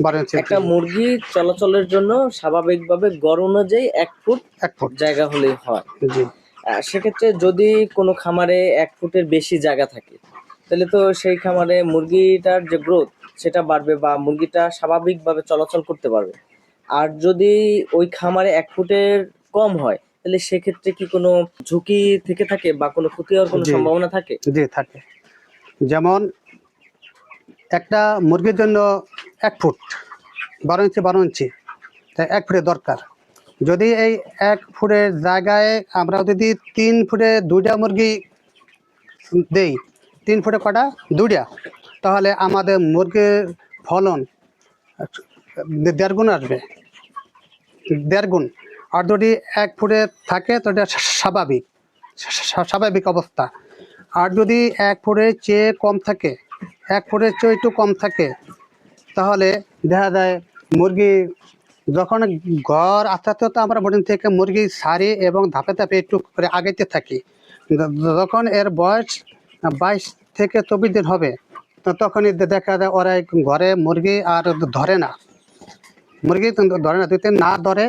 বারো ইঞ্চি একটা মুরগি চলাচলের জন্য স্বাভাবিকভাবে গড় অনুযায়ী এক ফুট এক ফুট। জায়গা হলেই হয়। জি। সেক্ষেত্রে যদি কোনো খামারে এক ফুটের বেশি জায়গা থাকে তাহলে তো সেই খামারে মুরগিটার যে গ্রোথ সেটা বাড়বে বা মুরগিটা স্বাভাবিকভাবে চলাচল করতে পারবে। আর যদি ওই খামারে এক ফুটের কম হয় তাহলে সেক্ষেত্রে কি কোনো ঝুঁকি থেকে থাকে বা কোনো ক্ষতি হওয়ার কোনো সম্ভাবনা থাকে? জি থাকে। যেমন একটা মুরগির জন্য এক ফুট, বারো ইঞ্চি বারো ইঞ্চি। তাই এক ফুটের দরকার। যদি এই এক ফুটের জায়গায় আমরা যদি তিন ফুটে দুইটা মুরগি দেই, তিন ফুটে কটা? দুইটা। তাহলে আমাদের মুরগির ফলন দেড় গুণ আসবে। দেড় গুণ। আর যদি এক ফুটে থাকে, তো এটা স্বাভাবিক। স্বাভাবিক অবস্থা। আর যদি এক ফুটের চেয়ে কম থাকে, এক ফুটের চেয়ে একটু কম থাকে তাহলে দেখা যায় মুরগি যখন ঘর আস্তে আস্তে আমরা বোর্ডিং থেকে মুরগি সারি এবং ধাপে ধাপে একটু করে আগাইতে থাকি। যখন এর বয়স বাইশ থেকে চব্বিশ দিন হবে তখনই দেখা যায় ওরা ঘরে মুরগি আর ধরে না। মুরগি ধরে না যদি না ধরে,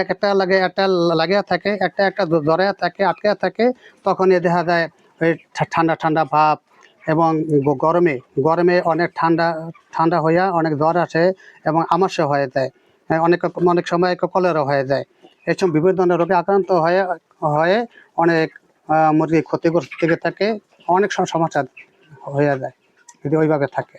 এক একটা লাগে, একটা লাগিয়ে থাকে, একটা একটা ধরে থাকে আটকে থাকে, তখনই দেখা যায় ওই ঠান্ডা ঠান্ডা ভাব এবং গরমে গরমে অনেক ঠান্ডা ঠান্ডা হইয়া অনেক জ্বর আসে এবং আমাশ হয়ে যায়। হ্যাঁ, অনেক অনেক সময় কলেরও হয়ে যায়। এসব বিভিন্ন ধরনের রোগে আক্রান্ত হয়ে হয়ে অনেক মুরগি ক্ষতিগ্রস্ত থেকে থাকে অনেক সময় সমস্যা হয়ে যায় যদি ওইভাবে থাকে।